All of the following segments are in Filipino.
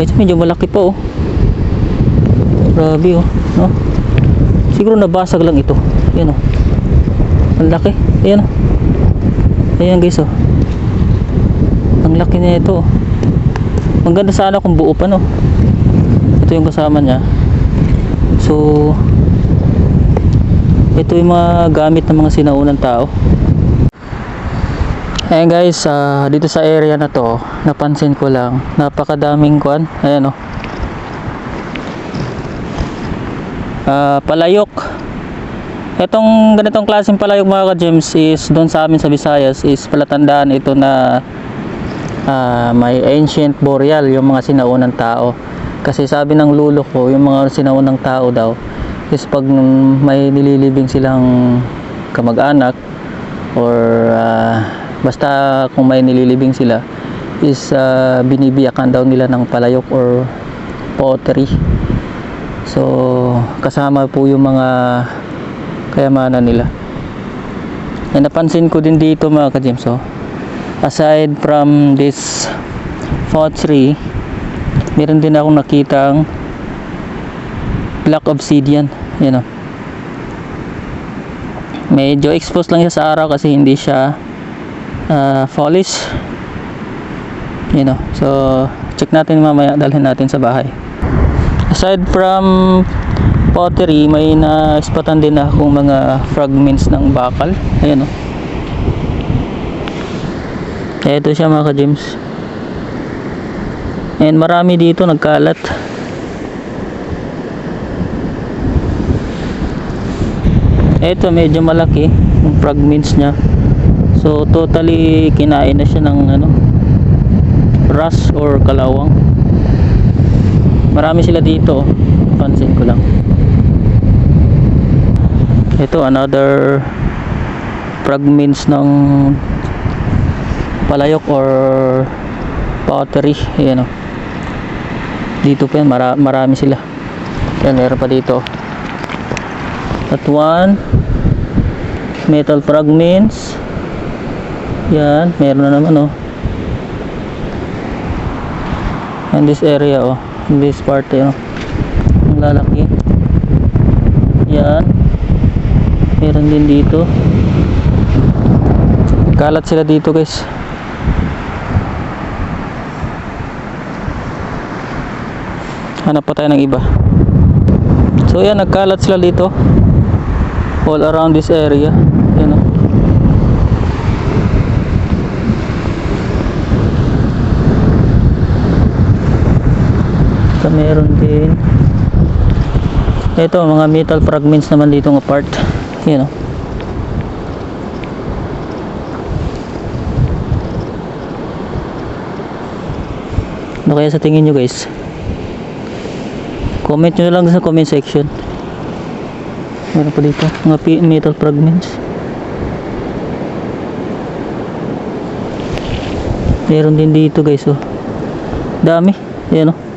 Ito medyo malaki pa oh. Grabe oh, no? Siguro nabasag lang ito. Yan oh. Ang laki. Ayan oh. Ayan guys oh. Ang laki niya ito oh. Ang ganda sana kung buo pa no. Ito yung kasama niya. So ito yung mga gamit ng mga sinaunang tao. Ayan guys, ah, dito sa area na to, napansin ko lang, napakadaming kwan. Ayan oh. Ah, palayok. Itong ganitong klaseng palayok mga ka-gems is doon sa amin sa Visayas is palatandaan ito na ah, may ancient burial yung mga sinaunang tao. Kasi sabi ng lulo ko, yung mga sinaunang tao daw is pag may nililibing silang kamag-anak or ah, basta kung may nililibing sila is ah, binibiyakan daw nila ng palayok or pottery. So, kasama po yung mga kayamanan nila. And napansin ko din dito mga ka-James, oh, aside from this pottery, meron din akong nakitang black obsidian. Yan oh. Medyo exposed lang siya sa araw kasi hindi siya ah, polish. Yan oh. So, check natin mamaya, dalhin natin sa bahay. Aside from pottery, may na-spotan din akong mga fragments ng bakal. Ayan oh. Ito siya mga ka-James. And marami dito nagkalat. Ito medyo malaki yung fragments niya. So totally kinain na siya ng ano rust or kalawang. Marami sila dito. Pansin ko lang. Ito another fragments ng palayok or pottery. Ayan o. Dito pa yan. Mara- marami sila. Yan, meron pa dito. At one metal fragments. Yan, meron na naman oh. And this area oh, this part eh, oh. Ang lalaki. Yan. Meron din dito. Kalat sila dito guys. Hanap pa tayo ng iba. So yan, nagkalat sila dito. All around this area. Yan oh. Meron din. Ito, mga metal fragments naman dito ng part. Yan oh. Ano kaya sa tingin nyo guys? Comment nyo lang sa comment section. Meron pa dito, mga metal fragments. Meron din dito guys oh. Dami. Yan oh.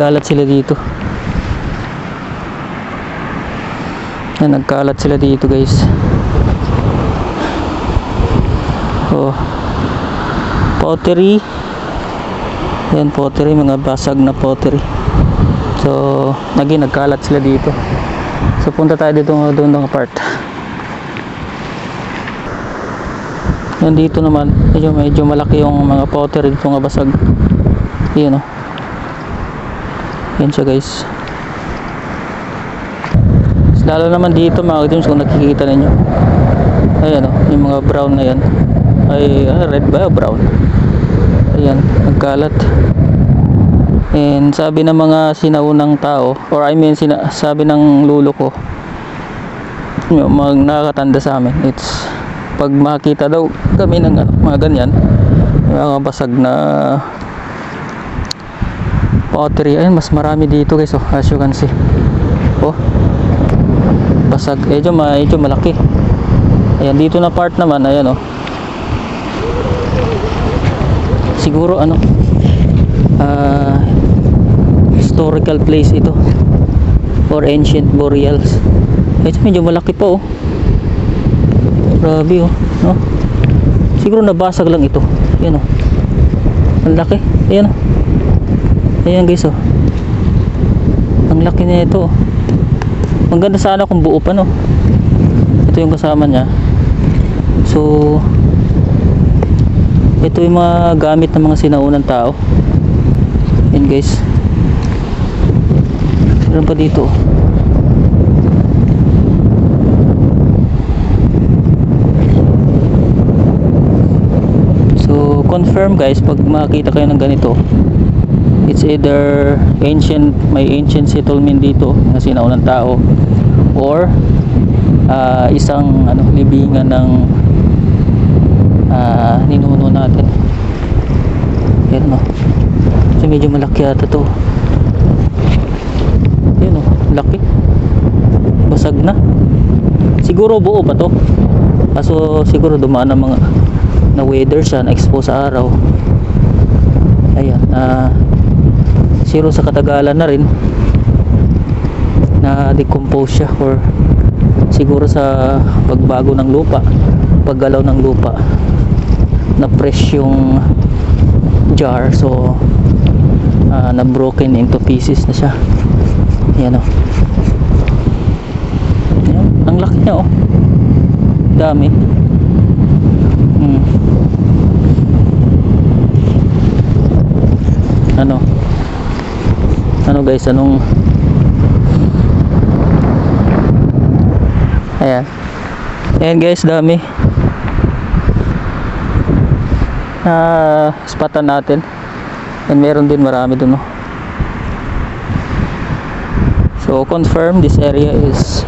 Kalat sila dito. Yan, nagkalat sila dito guys. Oh. Pottery. Yan pottery, mga basag na pottery. So, naging nagkalat sila dito. So, punta tayo dito doon ng part. Yan dito naman, medyo, medyo malaki yung mga pottery dito nga basag. Yan o. Yan siya guys. Lalo naman dito mga kadims kung nakikita ninyo. Ayan o, yung mga brown na yan. Ay, ah, red ba? Brown. Ayan, nagkalat. And sabi ng mga sinaunang tao, or I mean, sina, sabi ng lulo ko, yung mga nakakatanda sa amin, it's pag makita daw kami ng ano, mga ganyan, mga basag na pottery, ayun, mas marami dito guys, oh, as you can see. Oh, basag, medyo, medyo malaki. Ayan, dito na part naman, ayan oh. Siguro ano, ah, historical place ito or ancient burials. Ito medyo malaki pa oh. Grabe oh no? siguro nabasag lang ito. Yan oh. Ang laki. Yan oh Ayan guys oh. Ang laki na ito. oh. Maganda sana kung buo pa no. Ito yung kasama niya. So ito yung mga gamit ng mga sinaunang tao. Yan guys. Meron pa dito. So confirm guys pag makita kayo ng ganito it's either ancient may ancient settlement dito na sinaunang tao or ah, isang ano libingan ng ah, ninuno natin. Yan no? So medyo malaki yata to. Yun no? Laki. Basag na. Siguro buo pa to? Kaso siguro dumaan ng mga na weather siya na expose sa araw. Ayan na zero sa katagalan na rin. Na decompose siya or siguro sa pagbago ng lupa paggalaw ng lupa. Na fresh yung jar so ah, na broken into pieces na siya. Yan o Ayan, ang laki niya oh. Dami. Hmm. ano ano guys anong ayan. Ayan guys dami. Na spatan natin. And meron din marami dun oh. so confirm this area is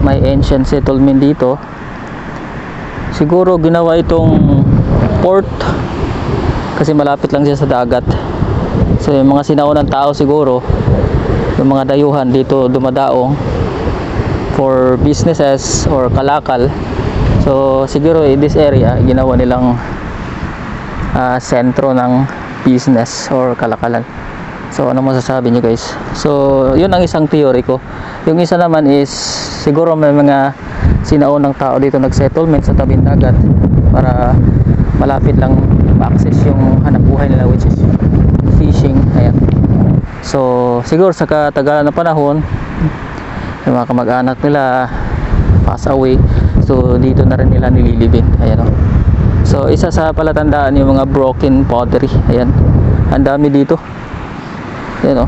may ancient settlement dito. Siguro ginawa itong port kasi malapit lang siya sa dagat so yung mga sinaunang tao siguro yung mga dayuhan dito dumadaong for businesses or kalakal. So siguro in this area ginawa nilang ah, sentro ng business or kalakalan. So ano masasabi nyo guys? So yun ang isang theory ko. Yung isa naman is siguro may mga sinaunang tao dito nag-settlement sa tabing dagat para malapit lang ma-access yung hanap buhay nila which is fishing ayan. So siguro sa katagalan ng panahon yung mga kamag-anak nila pass away. So dito na rin nila nililibing ayan o so isa sa palatandaan yung mga broken pottery ayan. Ang dami dito. Ayan o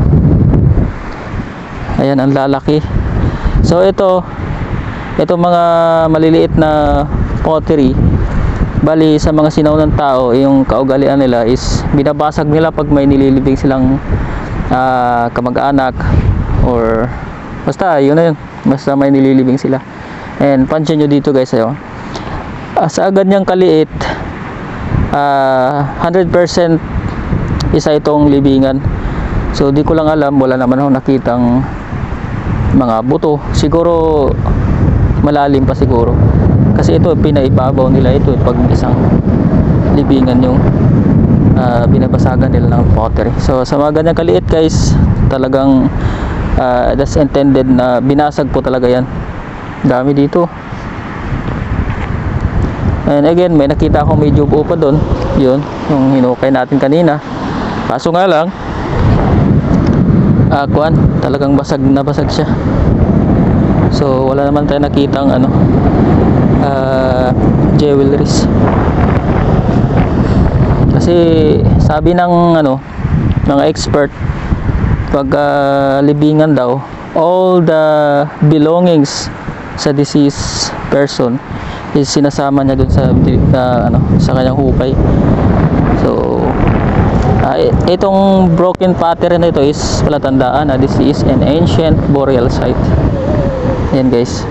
ayan ang lalaki. So ito ito mga maliliit na pottery bali sa mga sinaunang tao yung kaugalian nila is binabasag nila pag may nililibing silang ah, kamag-anak or basta yun na yun. Basta may nililibing sila. And pansya nyo dito guys ayo. Ah, sa ganyang kaliit ah, 100% isa itong libingan. So di ko lang alam wala naman ako nakitang mga buto. Siguro malalim pa siguro kasi ito pinaibabaw nila ito eh, pag isang libingan yung ah, binabasagan nila ng pottery. So sa mga ganyang kaliit guys talagang ah, that's intended na binasag po talaga yan. Dami dito. And again may nakita akong medyo buo pa doon yun yung hinukay natin kanina. Kaso nga lang ah kuan talagang basag na basag siya. So wala naman tayo nakitang ano ah jewelries kasi sabi ng ano mga expert pag ah, libingan daw all the belongings sa deceased person is sinasama niya dun sa ah, ano sa kanyang hukay. So i- itong broken pattern na ito is palatandaan na this is an ancient burial site. Yan guys